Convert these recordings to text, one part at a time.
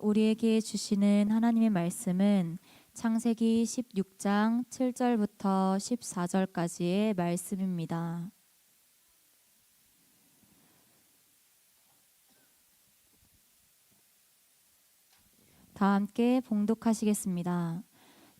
우리에게 주시는 하나님의 말씀은 창세기 16장 7절부터 14절까지의 말씀입니다. 다 함께 봉독하시겠습니다.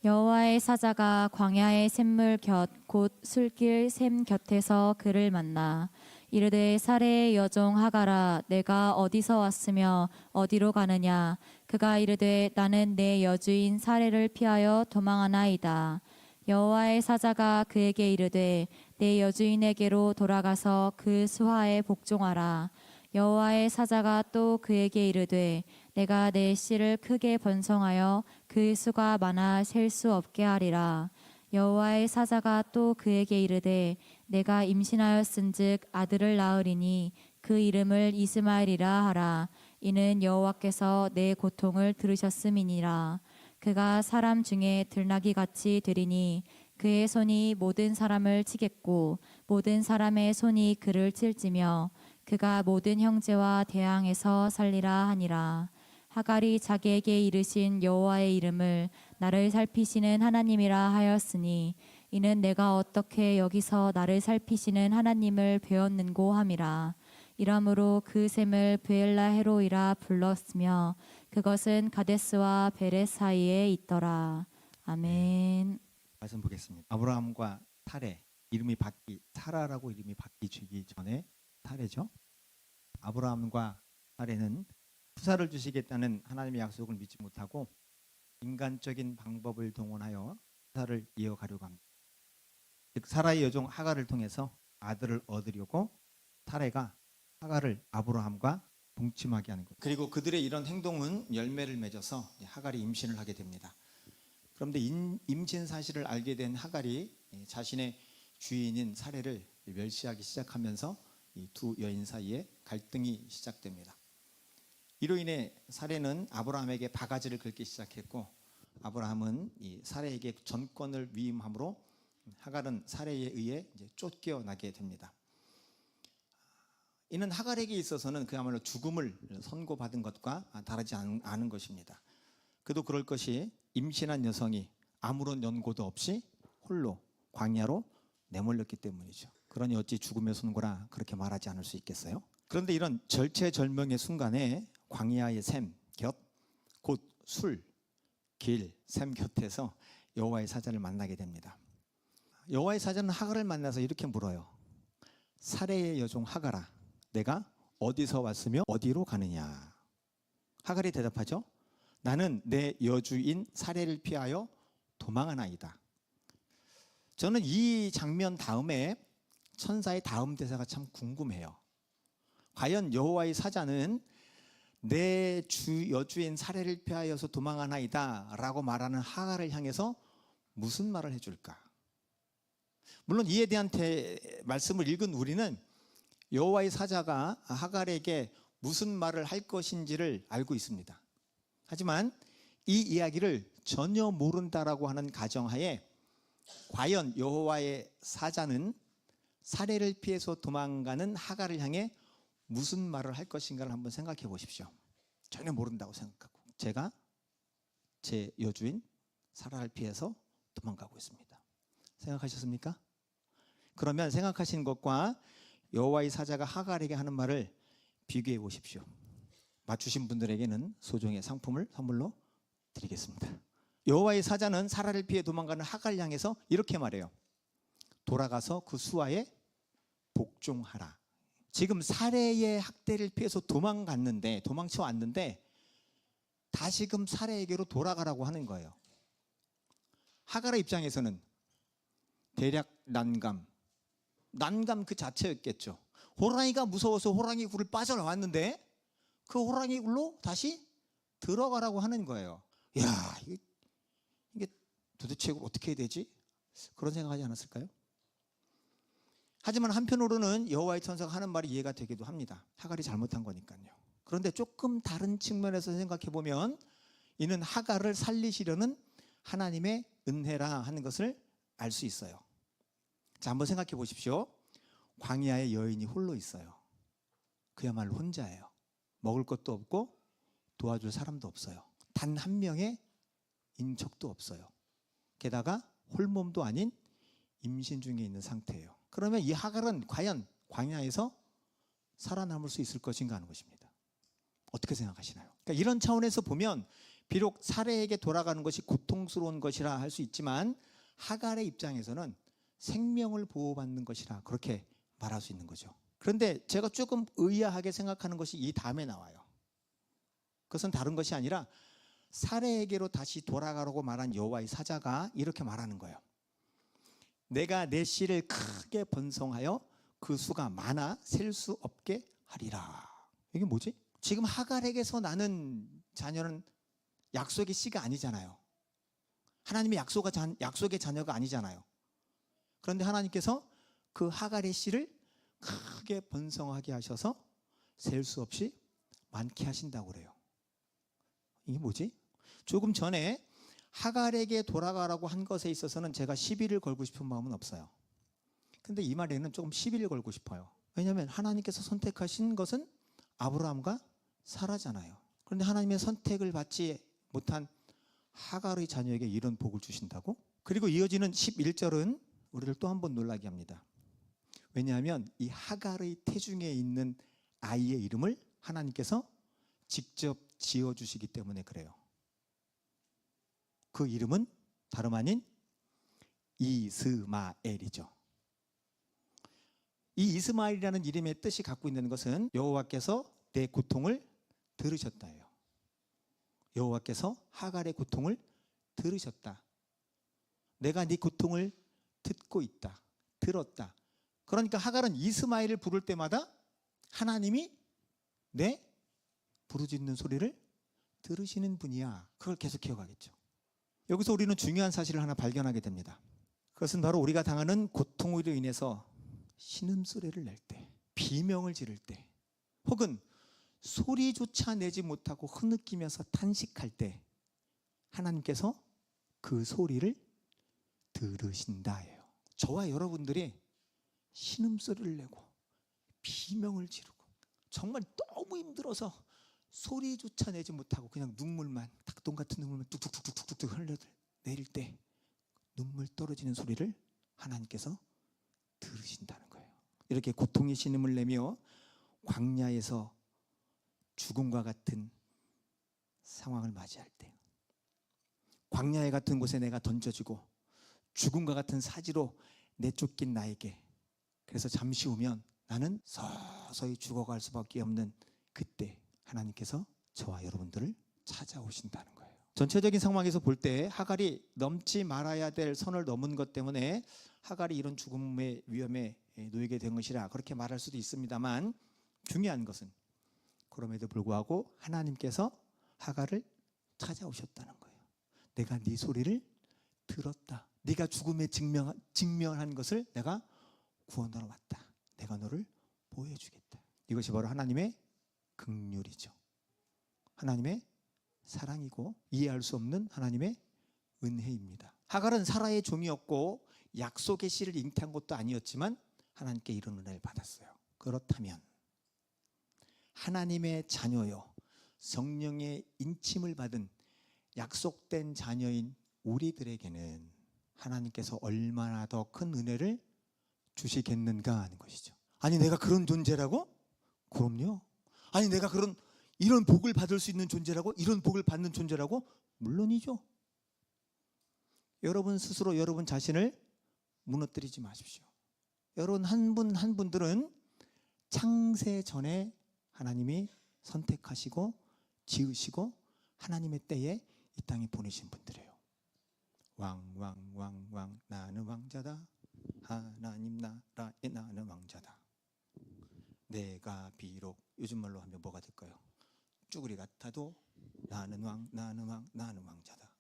여호와의 사자가 광야의 샘물 곁 곧 술길 샘 곁에서 그를 만나 이르되 사례의 여종 하가라 내가 어디서 왔으며 어디로 가느냐? 그가 이르되 나는 내 여주인 사례를 피하여 도망하나이다. 여호와의 사자가 그에게 이르되 내 여주인에게로 돌아가서 그 수하에 복종하라. 여호와의 사자가 또 그에게 이르되 내가 내 씨를 크게 번성하여 그 수가 많아 셀 수 없게 하리라 여호와의 사자가 또 그에게 이르되 내가 임신하였은즉 아들을 낳으리니 그 이름을 이스마엘이라 하라. 이는 여호와께서 내 고통을 들으셨음이니라. 그가 사람 중에 들나귀 같이 되리니 그의 손이 모든 사람을 치겠고 모든 사람의 손이 그를 칠지며 그가 모든 형제와 대항해서 살리라 하니라 하갈이 자기에게 이르신 여호와의 이름을 나를 살피시는 하나님이라 하였으니 이는 내가 어떻게 여기서 나를 살피시는 하나님을 배웠는고 함이라 이러므로 그 샘을 브엘라 헤로이라 불렀으며 그것은 가데스와 베레 사이에 있더라 아멘 말씀 보겠습니다. 아브라함과 타레 이름이 바뀌 사라라고 이름이 바뀌기 전에 타레죠. 아브라함과 타레는 후사를 주시겠다는 하나님의 약속을 믿지 못하고 인간적인 방법을 동원하여 후사를 이어가려고 합니다. 즉 사라의 여종 하가를 통해서 아들을 얻으려고 타레가 하가를 아브라함과 동침하게 하는 것. 그리고 그들의 이런 행동은 열매를 맺어서 하갈이 임신을 하게 됩니다. 그런데 임, 임신 사실을 알게 된 하갈이 자신의 주인인 사례를 멸시하기 시작하면서 이 두 여인 사이에 갈등이 시작됩니다. 이로 인해 사례는 아브라함에게 바가지를 긁기 시작했고 아브라함은 이 사례에게 전권을 위임함으로 하갈은 사례에 의해 이제 쫓겨나게 됩니다. 이는 하갈에게 있어서는 그야말로 죽음을 선고받은 것과 다르지 않- 않은 것입니다. 그도 그럴 것이 임신한 여성이 아무런 연고도 없이 홀로 광야로 내몰렸기 때문이죠. 그러니 어찌 죽음의 선고라 그렇게 말하지 않을 수 있겠어요? 그런데 이런 절체절명의 순간에 광야의 샘 곁, 곧 술, 길, 샘 곁에서 여호와의 사자를 만나게 됩니다. 여호와의 사자는 하갈을 만나서 이렇게 물어요. 사례의 여종 하갈아, 내가 어디서 왔으며 어디로 가느냐? 하갈이 대답하죠. 나는 내 여주인 사례를 피하여 도망하나이다. 저는 이 장면 다음에 천사의 다음 대사가 참 궁금해요. 과연 여호와의 사자는 내 주 여주인 사례를 피하여서 도망하나이다라고 말하는 하갈을 향해서 무슨 말을 해줄까? 물론 이에 대한 대, 말씀을 읽은 우리는 여호와의 사자가 하갈에게 무슨 말을 할 것인지를 알고 있습니다. 하지만 이 이야기를 전혀 모른다라고 하는 가정하에 과연 여호와의 사자는 사례를 피해서 도망가는 하갈을 향해 무슨 말을 할 것인가를 한번 생각해 보십시오. 전혀 모른다고 생각하고 제가 제 여주인 사라를 피해서 도망가고 있습니다. 생각하셨습니까? 그러면 생각하신 것과 여호와의 사자가 하갈에게 하는 말을 비교해 보십시오. 맞추신 분들에게는 소정의 상품을 선물로 드리겠습니다. 여호와의 사자는 사라를 피해 도망가는 하갈 향해서 이렇게 말해요. 돌아가서 그 수하에 복종하라. 지금 사례의 학대를 피해서 도망갔는데 도망쳐 왔는데 다시금 사례에게로 돌아가라고 하는 거예요. 하갈의 입장에서는 대략 난감, 난감 그 자체였겠죠. 호랑이가 무서워서 호랑이 굴을 빠져나왔는데 그 호랑이 굴로 다시 들어가라고 하는 거예요. 야, 이게, 도대체 어떻게 해야 되지? 그런 생각하지 않았을까요? 하지만 한편으로는 여호와의 천사가 하는 말이 이해가 되기도 합니다. 하갈이 잘못한 거니까요. 그런데 조금 다른 측면에서 생각해 보면 이는 하갈을 살리시려는 하나님의 은혜라 하는 것을 알 수 있어요. 자, 한번 생각해 보십시오. 광야에 여인이 홀로 있어요. 그야말로 혼자예요. 먹을 것도 없고 도와줄 사람도 없어요. 단 한 명의 인척도 없어요. 게다가 홀몸도 아닌 임신 중에 있는 상태예요. 그러면 이 하갈은 과연 광야에서 살아남을 수 있을 것인가 하는 것입니다. 어떻게 생각하시나요? 그러니까 이런 차원에서 보면 비록 사례에게 돌아가는 것이 고통스러운 것이라 할 수 있지만 하갈의 입장에서는 생명을 보호받는 것이라 그렇게 말할 수 있는 거죠. 그런데 제가 조금 의아하게 생각하는 것이 이 다음에 나와요. 그것은 다른 것이 아니라 사례에게로 다시 돌아가라고 말한 여호와의 사자가 이렇게 말하는 거예요. 내가 내 씨를 크게 번성하여 그 수가 많아 셀 수 없게 하리라. 이게 뭐지? 지금 하갈에게서 나는 자녀는 약속의 씨가 아니잖아요. 하나님의 약속의, 자, 약속의 자녀가 아니잖아요. 그런데 하나님께서 그 하갈의 씨를 크게 번성하게 하셔서 셀 수 없이 많게 하신다고 그래요. 이게 뭐지? 조금 전에 하갈에게 돌아가라고 한 것에 있어서는 제가 시비를 걸고 싶은 마음은 없어요. 근데 이 말에는 조금 시비를 걸고 싶어요. 왜냐하면 하나님께서 선택하신 것은 아브라함과 사라잖아요. 그런데 하나님의 선택을 받지 못한 하갈의 자녀에게 이런 복을 주신다고? 그리고 이어지는 11절은 우리를 또 한 번 놀라게 합니다. 왜냐하면 이 하갈의 태중에 있는 아이의 이름을 하나님께서 직접 지어 주시기 때문에 그래요. 그 이름은 다름 아닌 이스마엘이죠. 이 이스마엘이라는 이름의 뜻이 갖고 있는 것은 여호와께서 내 고통을 들으셨다예요. 여호와께서 하갈의 고통을 들으셨다. 내가 네 고통을 듣고 있다. 들었다. 그러니까 하갈은 이스마엘을 부를 때마다 하나님이 내 부르짖는 소리를 들으시는 분이야. 그걸 계속 기억하겠죠. 여기서 우리는 중요한 사실을 하나 발견하게 됩니다. 그것은 바로 우리가 당하는 고통으로 인해서 신음소리를 낼 때, 비명을 지를 때, 혹은 소리조차 내지 못하고 흐느끼면서 탄식할 때 하나님께서 그 소리를 들으신다예요. 저와 여러분들이 신음소리를 내고 비명을 지르고 정말 너무 힘들어서 소리조차 내지 못하고 그냥 눈물만 닭똥 같은 눈물만 뚝뚝뚝뚝뚝뚝 흘려 내릴 때 눈물 떨어지는 소리를 하나님께서 들으신다는 거예요. 이렇게 고통의 신음을 내며 광야에서 죽음과 같은 상황을 맞이할 때 광야에 같은 곳에 내가 던져지고 죽음과 같은 사지로 내쫓긴 나에게 그래서 잠시 후면 나는 서서히 죽어갈 수밖에 없는 그때 하나님께서 저와 여러분들을 찾아오신다는 거예요. 전체적인 상황에서 볼 때 하갈이 넘지 말아야 될 선을 넘은 것 때문에 하갈이 이런 죽음의 위험에 놓이게 된 것이라 그렇게 말할 수도 있습니다만 중요한 것은 그럼에도 불구하고 하나님께서 하갈을 찾아오셨다는 거예요. 내가 네 소리를 들었다. 네가 죽음에 직면, 직면한 것을 내가 구원하러 왔다. 내가 너를 보여주겠다. 이것이 바로 하나님의 극률이죠. 하나님의 사랑이고 이해할 수 없는 하나님의 은혜입니다. 하갈은 사라의 종이었고 약속의 씨를 잉태한 것도 아니었지만 하나님께 이런 은혜를 받았어요. 그렇다면 하나님의 자녀요 성령의 인침을 받은 약속된 자녀인 우리들에게는 하나님께서 얼마나 더 큰 은혜를 주시겠는가 하는 것이죠. 아니 내가 그런 존재라고? 그럼요. 아니 내가 그런 이런 복을 받을 수 있는 존재라고? 이런 복을 받는 존재라고? 물론이죠. 여러분 스스로 여러분 자신을 무너뜨리지 마십시오. 여러분 한 분 한 분들은 창세 전에 하나님이 선택하시고 지으시고 하나님의 때에 이 땅에 보내신 분들이에요. 왕 왕 왕 왕 나는 왕자다. 하나님 나라에 나는 왕자다. 내가 비록 요즘 말로 하면 뭐가 될까요? 쭈구리 같아도 나는 왕 나는 왕 나는 왕자다.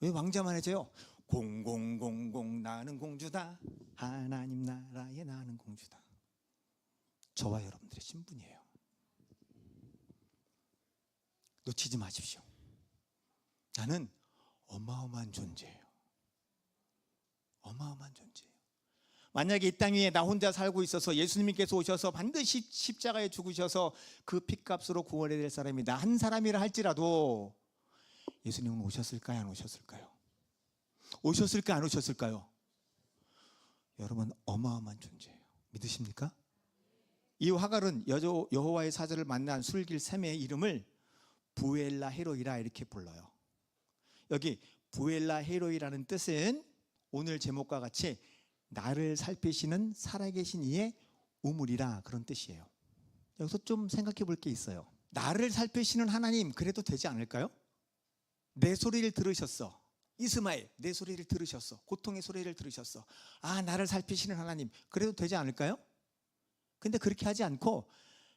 왜 왕자만 해져요? 공공공공 나는 공주다. 하나님 나라에 나는 공주다. 저와 여러분들의 신분이에요. 놓치지 마십시오. 나는 어마어마한 존재예요. 어마어마한 존재예요. 만약에 이 땅 위에 나 혼자 살고 있어서 예수님께서 오셔서 반드시 십자가에 죽으셔서 그 핏값으로 구원해야 될 사람이 나 한 사람이라 할지라도 예수님은 오셨을까요? 안 오셨을까요? 오셨을까? 안 오셨을까요? 여러분 어마어마한 존재예요. 믿으십니까? 이 하갈은 여조, 여호와의 사자를 만난 술길 샘의 이름을 부엘라 헤로이라 이렇게 불러요. 여기 부엘라 헤로이라는 뜻은 오늘 제목과 같이 나를 살피시는 살아계신 이의 우물이라 그런 뜻이에요. 여기서 좀 생각해 볼 게 있어요. 나를 살피시는 하나님 그래도 되지 않을까요? 내 소리를 들으셨어. 이스마엘 내 소리를 들으셨어. 고통의 소리를 들으셨어. 아 나를 살피시는 하나님 그래도 되지 않을까요? 근데 그렇게 하지 않고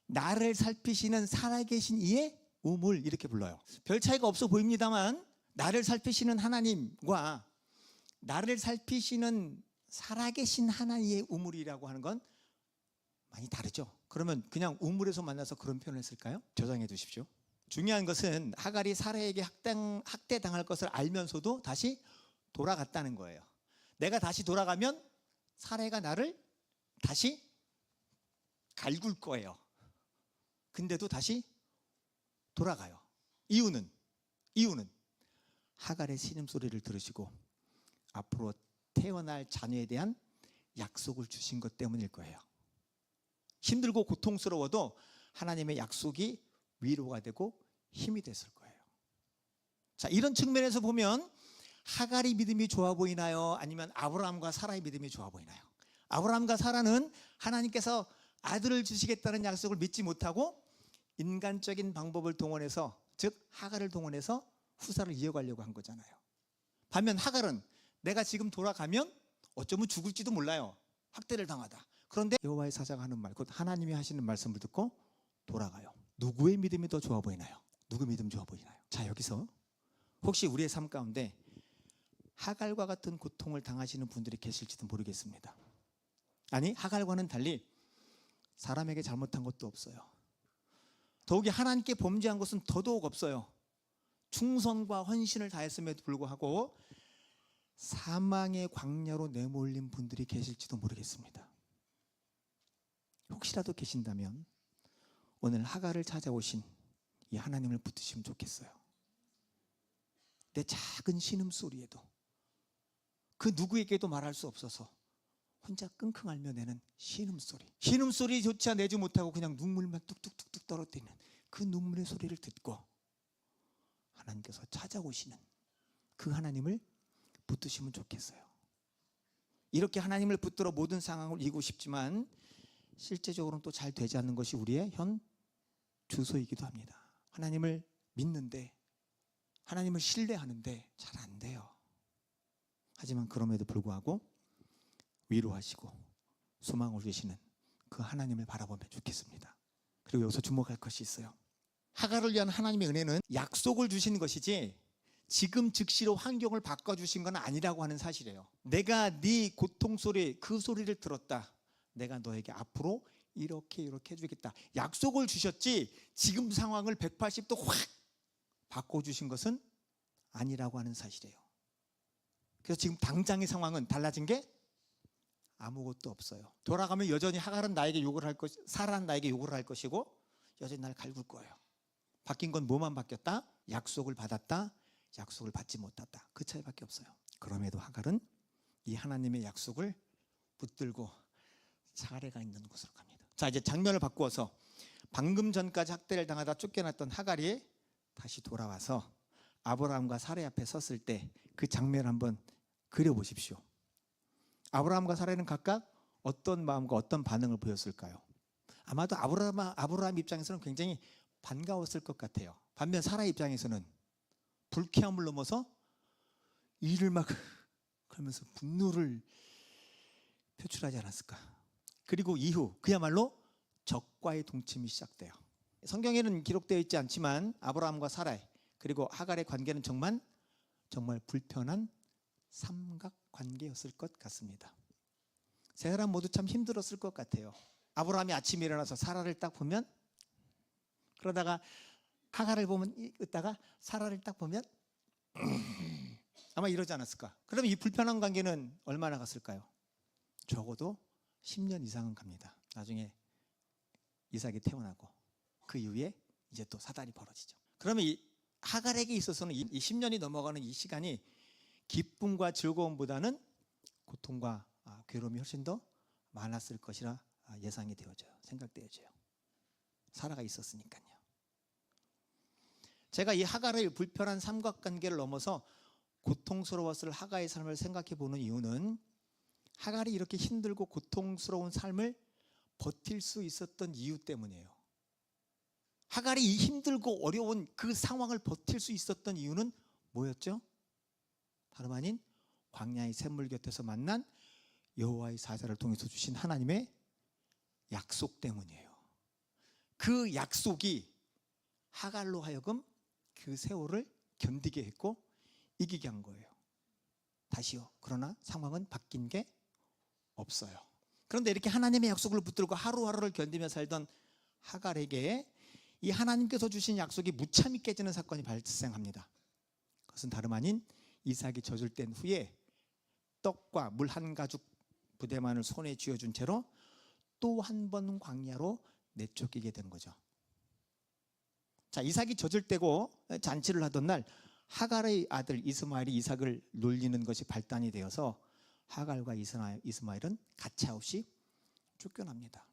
나를 살피시는 살아계신 이의 우물 이렇게 불러요. 별 차이가 없어 보입니다만 나를 살피시는 하나님과 나를 살피시는 살아계신 하나님의 우물이라고 하는 건 많이 다르죠. 그러면 그냥 우물에서 만나서 그런 표현을 했을까요? 저장해 두십시오. 중요한 것은 하갈이 사라에게 학당, 학대 당할 것을 알면서도 다시 돌아갔다는 거예요. 내가 다시 돌아가면 사라가 나를 다시 갈굴 거예요. 근데도 다시 돌아가요. 이유는 이유는 하갈의 신음 소리를 들으시고 앞으로 태어날 자녀에 대한 약속을 주신 것 때문일 거예요. 힘들고 고통스러워도 하나님의 약속이 위로가 되고 힘이 됐을 거예요. 자, 이런 측면에서 보면 하갈이 믿음이 좋아 보이나요? 아니면 아브라함과 사라의 믿음이 좋아 보이나요? 아브라함과 사라는 하나님께서 아들을 주시겠다는 약속을 믿지 못하고 인간적인 방법을 동원해서 즉 하갈을 동원해서 후사를 이어가려고 한 거잖아요. 반면 하갈은 내가 지금 돌아가면 어쩌면 죽을지도 몰라요. 학대를 당하다. 그런데 여호와의 사자가 하는 말, 곧 하나님이 하시는 말씀을 듣고 돌아가요. 누구의 믿음이 더 좋아 보이나요? 누구 믿음 좋아 보이나요? 자 여기서 혹시 우리의 삶 가운데 하갈과 같은 고통을 당하시는 분들이 계실지도 모르겠습니다. 아니 하갈과는 달리 사람에게 잘못한 것도 없어요. 더욱이 하나님께 범죄한 것은 더더욱 없어요. 충성과 헌신을 다했음에도 불구하고 사망의 광야로 내몰린 분들이 계실지도 모르겠습니다. 혹시라도 계신다면 오늘 하갈을 찾아오신 이 하나님을 붙드시면 좋겠어요. 내 작은 신음 소리에도 그 누구에게도 말할 수 없어서 혼자 끙끙 앓며 내는 신음 소리. 신음 소리조차 내지 못하고 그냥 눈물만 뚝뚝뚝뚝 떨어뜨리는 그 눈물의 소리를 듣고 하나님께서 찾아오시는 그 하나님을 붙드시면 좋겠어요. 이렇게 하나님을 붙들어 모든 상황을 이기고 싶지만 실제적으로는 또 잘 되지 않는 것이 우리의 현 주소이기도 합니다. 하나님을 믿는데 하나님을 신뢰하는데 잘 안 돼요. 하지만 그럼에도 불구하고 위로하시고 소망을 주시는 그 하나님을 바라보면 좋겠습니다. 그리고 여기서 주목할 것이 있어요. 하갈을 위한 하나님의 은혜는 약속을 주신 것이지 지금 즉시로 환경을 바꿔 주신 건 아니라고 하는 사실이에요. 내가 네 고통 소리 그 소리를 들었다. 내가 너에게 앞으로 이렇게 이렇게 해주겠다. 약속을 주셨지 지금 상황을 180도 확 바꿔 주신 것은 아니라고 하는 사실이에요. 그래서 지금 당장의 상황은 달라진 게 아무것도 없어요. 돌아가면 여전히 하갈은 나에게 욕을 할 것, 사라는 나에게 욕을 할 것이고 여전히 날 갈굴 거예요. 바뀐 건 뭐만 바뀌었다? 약속을 받았다. 약속을 받지 못했다. 그 차이밖에 없어요. 그럼에도 하갈은 이 하나님의 약속을 붙들고 사례가 있는 곳으로 갑니다. 자 이제 장면을 바꾸어서 방금 전까지 학대를 당하다 쫓겨났던 하갈이 다시 돌아와서 아브라함과 사례 앞에 섰을 때 그 장면을 한번 그려보십시오. 아브라함과 사례는 각각 어떤 마음과 어떤 반응을 보였을까요? 아마도 아브라함, 아브라함 입장에서는 굉장히 반가웠을 것 같아요. 반면 사라 입장에서는 불쾌함을 넘어서 이를 막 그러면서 분노를 표출하지 않았을까? 그리고 이후 그야말로 적과의 동침이 시작돼요. 성경에는 기록되어 있지 않지만 아브라함과 사라의 그리고 하갈의 관계는 정말 정말 불편한 삼각 관계였을 것 같습니다. 세 사람 모두 참 힘들었을 것 같아요. 아브라함이 아침에 일어나서 사라를 딱 보면 그러다가 하갈을 보면 있다가 사라를 딱 보면 아마 이러지 않았을까? 그럼 이 불편한 관계는 얼마나 갔을까요? 적어도 10년 이상은 갑니다. 나중에 이삭이 태어나고 그 이후에 이제 또 사단이 벌어지죠. 그러면 이 하갈에게 있어서는 이 10년이 넘어가는 이 시간이 기쁨과 즐거움보다는 고통과 아, 괴로움이 훨씬 더 많았을 것이라 아, 예상이 되어져요. 생각되어져요. 사라가 있었으니까요. 제가 이 하갈의 불편한 삼각관계를 넘어서 고통스러웠을 하가의 삶을 생각해 보는 이유는 하갈이 이렇게 힘들고 고통스러운 삶을 버틸 수 있었던 이유 때문이에요. 하갈이 이 힘들고 어려운 그 상황을 버틸 수 있었던 이유는 뭐였죠? 다름 아닌 광야의 샘물 곁에서 만난 여호와의 사자를 통해서 주신 하나님의 약속 때문이에요. 그 약속이 하갈로 하여금 그 세월을 견디게 했고 이기게 한 거예요. 다시요. 그러나 상황은 바뀐 게 없어요. 그런데 이렇게 하나님의 약속을 붙들고 하루하루를 견디며 살던 하갈에게 이 하나님께서 주신 약속이 무참히 깨지는 사건이 발생합니다. 그것은 다름 아닌 이삭이 젖을 뗀 후에 떡과 물 한 가죽 부대만을 손에 쥐어준 채로 또 한 번 광야로 내쫓기게 된 거죠. 자, 이삭이 젖을 떼고 잔치를 하던 날 하갈의 아들 이스마엘이 이삭을 놀리는 것이 발단이 되어서 하갈과 이스마엘, 이스마엘은 가차없이 쫓겨납니다.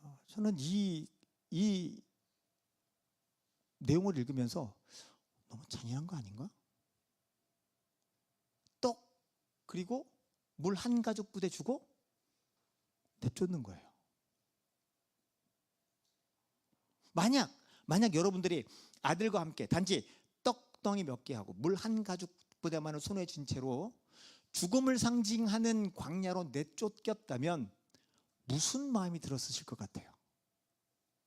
어, 저는 이, 이 내용을 읽으면서 너무 잔인한 거 아닌가? 떡 그리고 물 한 가죽 부대 주고 내쫓는 거예요. 만약 만약 여러분들이 아들과 함께 단지 떡덩이 몇 개 하고 물 한 가죽 부대만을 손에 쥔 채로 죽음을 상징하는 광야로 내쫓겼다면 무슨 마음이 들었으실 것 같아요?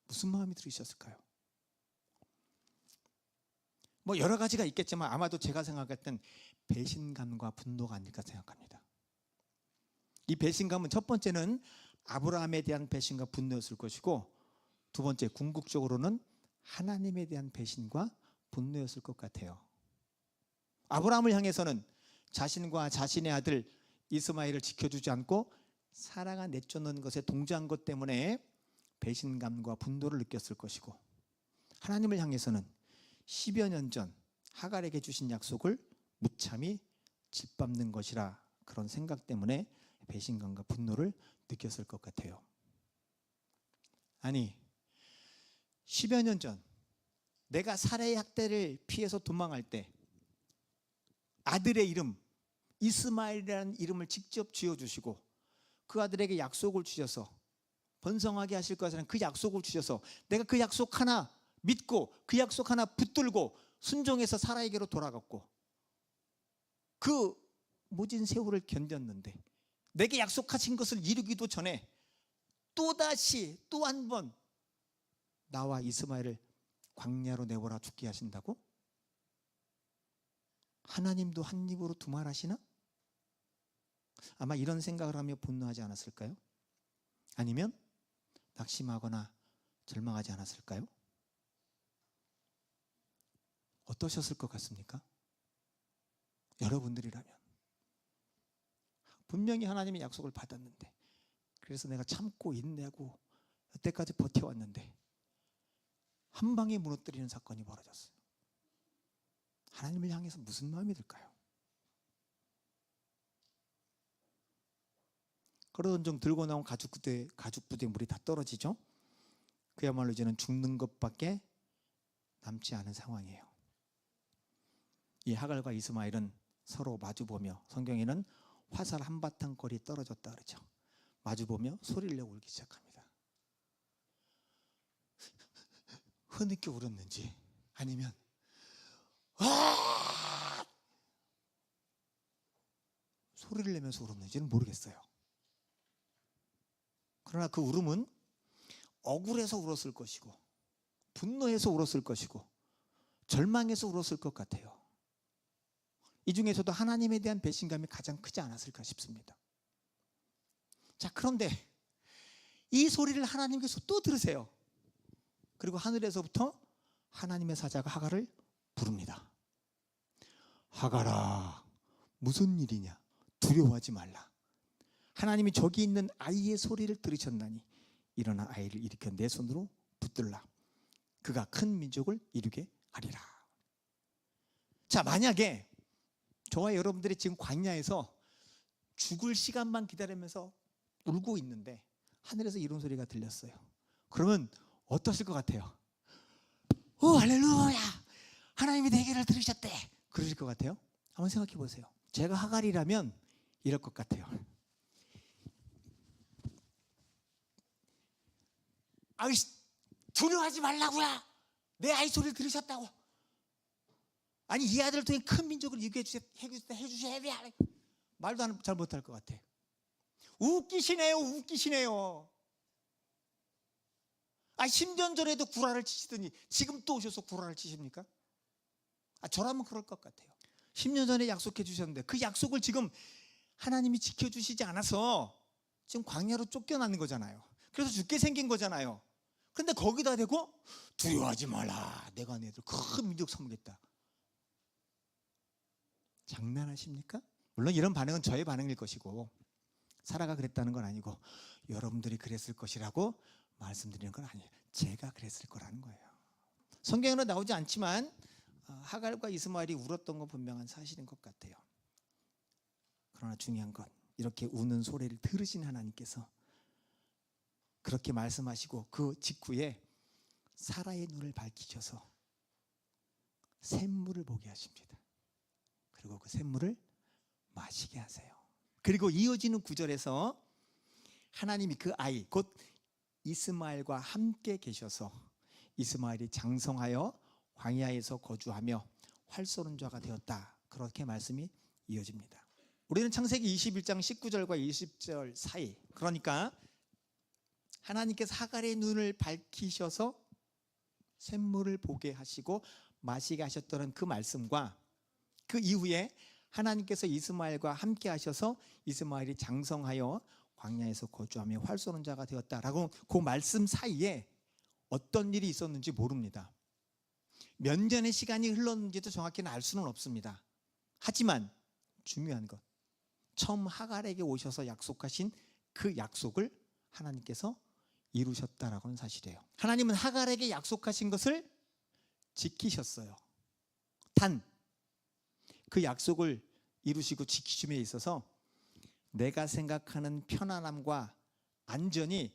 무슨 마음이 들으셨을까요? 뭐 여러 가지가 있겠지만 아마도 제가 생각할 땐 배신감과 분노가 아닐까 생각합니다. 이 배신감은 첫 번째는 아브라함에 대한 배신과 분노였을 것이고 두 번째 궁극적으로는 하나님에 대한 배신과 분노였을 것 같아요. 아브라함을 향해서는 자신과 자신의 아들 이스마엘을 지켜주지 않고 사라가 내쫓는 것에 동조한 것 때문에 배신감과 분노를 느꼈을 것이고 하나님을 향해서는 10여 년 전 하갈에게 주신 약속을 무참히 짓밟는 것이라 그런 생각 때문에 배신감과 분노를 느꼈을 것 같아요. 아니 10여 년 전 내가 살해의 학대를 피해서 도망할 때 아들의 이름 이스마엘이라는 이름을 직접 지어 주시고 그 아들에게 약속을 주셔서 번성하게 하실 것이라는 그 약속을 주셔서 내가 그 약속 하나 믿고 그 약속 하나 붙들고 순종해서 사라에게로 돌아갔고 그 모진 세월을 견뎠는데 내게 약속하신 것을 이루기도 전에 또다시 또 한 번 나와 이스마엘을 광야로 내버려 죽게 하신다고? 하나님도 한 입으로 두 말 하시나? 아마 이런 생각을 하며 분노하지 않았을까요? 아니면 낙심하거나 절망하지 않았을까요? 어떠셨을 것 같습니까? 여러분들이라면 분명히 하나님의 약속을 받았는데 그래서 내가 참고 인내하고 여태까지 버텨왔는데 한 방에 무너뜨리는 사건이 벌어졌어요. 하나님을 향해서 무슨 마음이 들까요? 그러던 중 들고 나온 가죽 부대 가죽 부대 물이 다 떨어지죠. 그야말로 이제는 죽는 것밖에 남지 않은 상황이에요. 이 하갈과 이스마엘은 서로 마주 보며 성경에는 화살 한바탕 거리 떨어졌다 그러죠. 마주 보며 소리를 내고 울기 시작합니다. 흐느껴 울었는지 아니면 와 소리를 내면서 울었는지는 모르겠어요. 그러나 그 울음은 억울해서 울었을 것이고 분노해서 울었을 것이고 절망해서 울었을 것 같아요. 이 중에서도 하나님에 대한 배신감이 가장 크지 않았을까 싶습니다. 자, 그런데 이 소리를 하나님께서 또 들으세요. 그리고 하늘에서부터 하나님의 사자가 하갈을 부릅니다. 하갈아, 무슨 일이냐? 두려워하지 말라. 하나님이 저기 있는 아이의 소리를 들으셨나니 일어나 아이를 일으켜 내 손으로 붙들라 그가 큰 민족을 이루게 하리라 자 만약에 저와 여러분들이 지금 광야에서 죽을 시간만 기다리면서 울고 있는데 하늘에서 이런 소리가 들렸어요 그러면 어떠실 것 같아요? 오 할렐루야. 하나님이 내 기를 들으셨대. 그러실 것 같아요? 한번 생각해 보세요. 제가 하갈이라면 이럴 것 같아요. 아이 두려워하지 말라고야 내 아이 소리를 들으셨다고. 아니 이 아들을 통해 큰 민족을 이루게 해주셔 해주셔야 돼. 말도 안- 잘 못할 것 같아. 웃기시네요 웃기시네요 아 10년 전에도 구라를 치시더니 지금 또 오셔서 구라를 치십니까? 아 저라면 그럴 것 같아요. 10년 전에 약속해 주셨는데 그 약속을 지금 하나님이 지켜주시지 않아서 지금 광야로 쫓겨나는 거잖아요. 그래서 죽게 생긴 거잖아요. 근데 거기다 대고 두려워하지 마라. 내가 너희들 큰 민족 삼겠다. 장난하십니까? 물론 이런 반응은 저의 반응일 것이고 사라가 그랬다는 건 아니고 여러분들이 그랬을 것이라고 말씀드리는 건 아니에요. 제가 그랬을 거라는 거예요. 성경에는 나오지 않지만 어, 하갈과 이스마엘이 울었던 건 분명한 사실인 것 같아요. 그러나 중요한 건 이렇게 우는 소리를 들으신 하나님께서 그렇게 말씀하시고 그 직후에 사라의 눈을 밝히셔서 샘물을 보게 하십니다. 그리고 그 샘물을 마시게 하세요. 그리고 이어지는 구절에서 하나님이 그 아이 곧 이스마엘과 함께 계셔서 이스마엘이 장성하여 광야에서 거주하며 활 쏘는 자가 되었다. 그렇게 말씀이 이어집니다. 우리는 창세기 21장 19절과 20절 사이 그러니까 하나님께서 하갈의 눈을 밝히셔서 샘물을 보게 하시고 마시게 하셨다는 그 말씀과 그 이후에 하나님께서 이스마엘과 함께 하셔서 이스마엘이 장성하여 광야에서 거주하며 활 쏘는 자가 되었다라고 그 말씀 사이에 어떤 일이 있었는지 모릅니다. 몇 년의 시간이 흘렀는지도 정확히는 알 수는 없습니다. 하지만 중요한 것 처음 하갈에게 오셔서 약속하신 그 약속을 하나님께서 이루셨다라고 하는 사실이에요. 하나님은 하갈에게 약속하신 것을 지키셨어요. 단 그 약속을 이루시고 지키심에 있어서 내가 생각하는 편안함과 안전이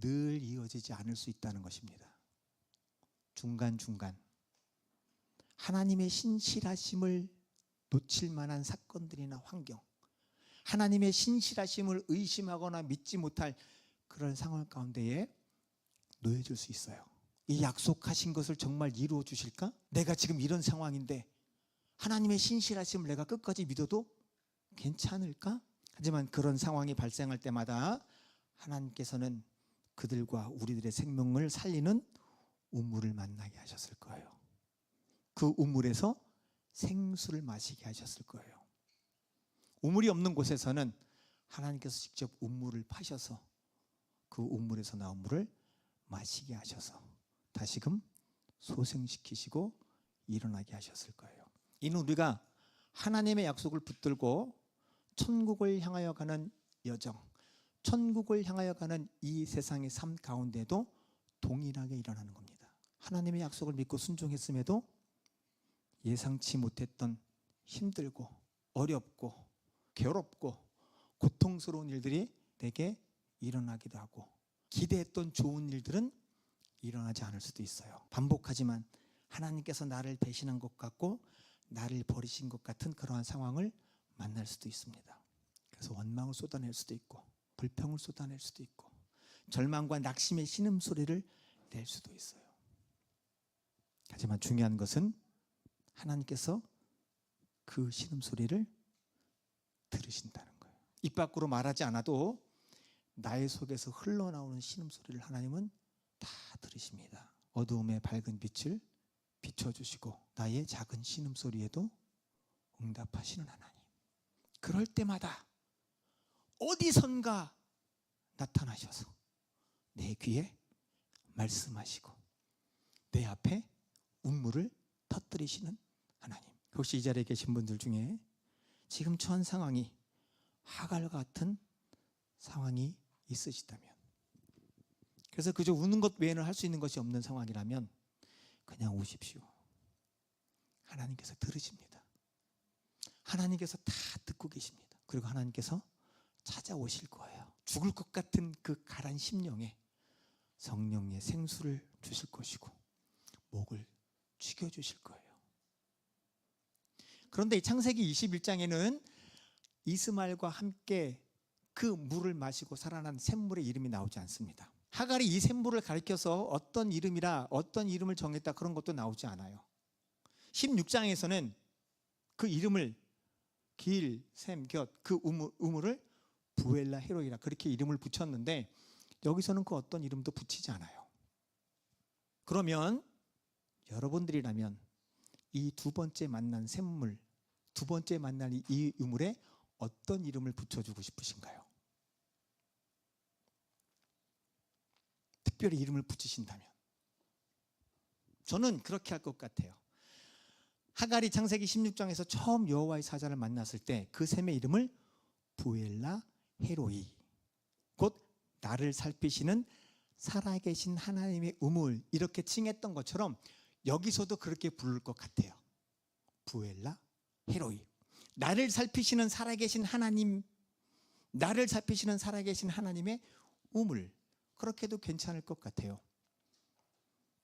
늘 이어지지 않을 수 있다는 것입니다. 중간중간 하나님의 신실하심을 놓칠 만한 사건들이나 환경, 하나님의 신실하심을 의심하거나 믿지 못할 그런 상황 가운데에 놓여질 수 있어요. 이 약속하신 것을 정말 이루어 주실까? 내가 지금 이런 상황인데 하나님의 신실하심을 내가 끝까지 믿어도 괜찮을까? 하지만 그런 상황이 발생할 때마다 하나님께서는 그들과 우리들의 생명을 살리는 우물을 만나게 하셨을 거예요. 그 우물에서 생수를 마시게 하셨을 거예요. 우물이 없는 곳에서는 하나님께서 직접 우물을 파셔서 그 우물에서 나온 물을 마시게 하셔서 다시금 소생시키시고 일어나게 하셨을 거예요. 이는 우리가 하나님의 약속을 붙들고 천국을 향하여 가는 여정, 천국을 향하여 가는 이 세상의 삶 가운데도 동일하게 일어나는 겁니다. 하나님의 약속을 믿고 순종했음에도 예상치 못했던 힘들고 어렵고 괴롭고 고통스러운 일들이 내게 일어나기도 하고 기대했던 좋은 일들은 일어나지 않을 수도 있어요. 반복하지만 하나님께서 나를 대신한 것 같고 나를 버리신 것 같은 그러한 상황을 만날 수도 있습니다. 그래서 원망을 쏟아낼 수도 있고 불평을 쏟아낼 수도 있고 절망과 낙심의 신음 소리를 낼 수도 있어요. 하지만 중요한 것은 하나님께서 그 신음 소리를 들으신다는 거예요. 입 밖으로 말하지 않아도 나의 속에서 흘러나오는 신음 소리를 하나님은 다 들으십니다. 어두움의 밝은 빛을 비춰주시고 나의 작은 신음 소리에도 응답하시는 하나님. 그럴 때마다 어디선가 나타나셔서 내 귀에 말씀하시고 내 앞에 운물을 터뜨리시는 하나님. 혹시 이 자리에 계신 분들 중에 지금 처한 상황이 하갈 같은 상황이 있으시다면 그래서 그저 우는 것 외에는 할 수 있는 것이 없는 상황이라면 그냥 우십시오. 하나님께서 들으십니다. 하나님께서 다 듣고 계십니다. 그리고 하나님께서 찾아오실 거예요. 죽을 것 같은 그 가란 심령에 성령의 생수를 주실 것이고 목을 죽여 주실 거예요. 그런데 이 창세기 21장에는 이스마엘과 함께 그 물을 마시고 살아난 샘물의 이름이 나오지 않습니다. 하갈이 이 샘물을 가리켜서 어떤 이름이라 어떤 이름을 정했다 그런 것도 나오지 않아요. 16장에서는 그 이름을 길, 샘, 곁, 그 우물, 우물을 부엘라 헤로이라 그렇게 이름을 붙였는데 여기서는 그 어떤 이름도 붙이지 않아요. 그러면 여러분들이라면 이 두 번째 만난 샘물, 두 번째 만난 이- 이 우물에 어떤 이름을 붙여주고 싶으신가요? 특별히 이름을 붙이신다면 저는 그렇게 할 것 같아요. 하갈이 창세기 16장에서 처음 여호와의 사자를 만났을 때 그 샘의 이름을 부엘라 헤로이 곧 나를 살피시는 살아계신 하나님의 우물 이렇게 칭했던 것처럼 여기서도 그렇게 부를 것 같아요. 부엘라 헤로이 나를 살피시는 살아계신 하나님 나를 살피시는 살아계신 하나님의 우물 그렇게도 괜찮을 것 같아요.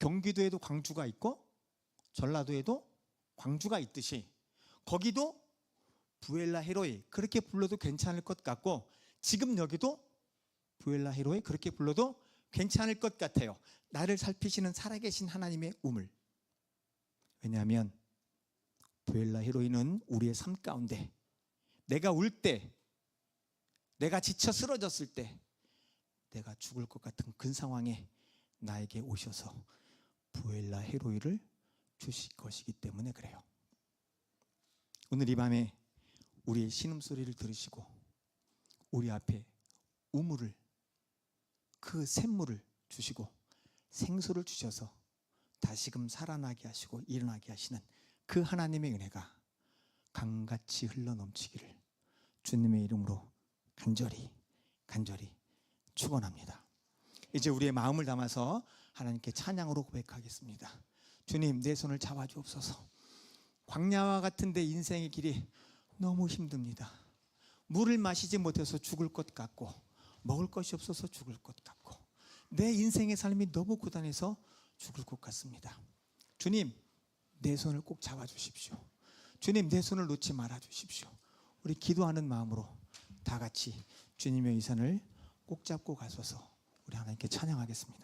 경기도에도 광주가 있고 전라도에도 광주가 있듯이 거기도 부엘라 헤로이 그렇게 불러도 괜찮을 것 같고 지금 여기도 부엘라 헤로이 그렇게 불러도 괜찮을 것 같아요. 나를 살피시는 살아계신 하나님의 우물. 왜냐하면 부엘라 헤로이는 우리의 삶 가운데 내가 울 때, 내가 지쳐 쓰러졌을 때, 내가 죽을 것 같은 그 상황에 나에게 오셔서 부엘라 헤로이를 주실 것이기 때문에 그래요. 오늘 이 밤에 우리의 신음소리를 들으시고 우리 앞에 우물을 그 샘물을 주시고 생수를 주셔서 다시금 살아나게 하시고 일어나게 하시는 그 하나님의 은혜가 강같이 흘러 넘치기를 주님의 이름으로 간절히 간절히 축원합니다. 이제 우리의 마음을 담아서 하나님께 찬양으로 고백하겠습니다. 주님 내 손을 잡아 주옵소서. 광야와 같은 데 인생의 길이 너무 힘듭니다. 물을 마시지 못해서 죽을 것 같고 먹을 것이 없어서 죽을 것 같고 내 인생의 삶이 너무 고단해서 죽을 것 같습니다. 주님 내 손을 꼭 잡아 주십시오. 주님 내 손을 놓지 말아 주십시오. 우리 기도하는 마음으로 다 같이 주님의 이 손을 꼭 잡고 가소서 우리 하나님께 찬양하겠습니다.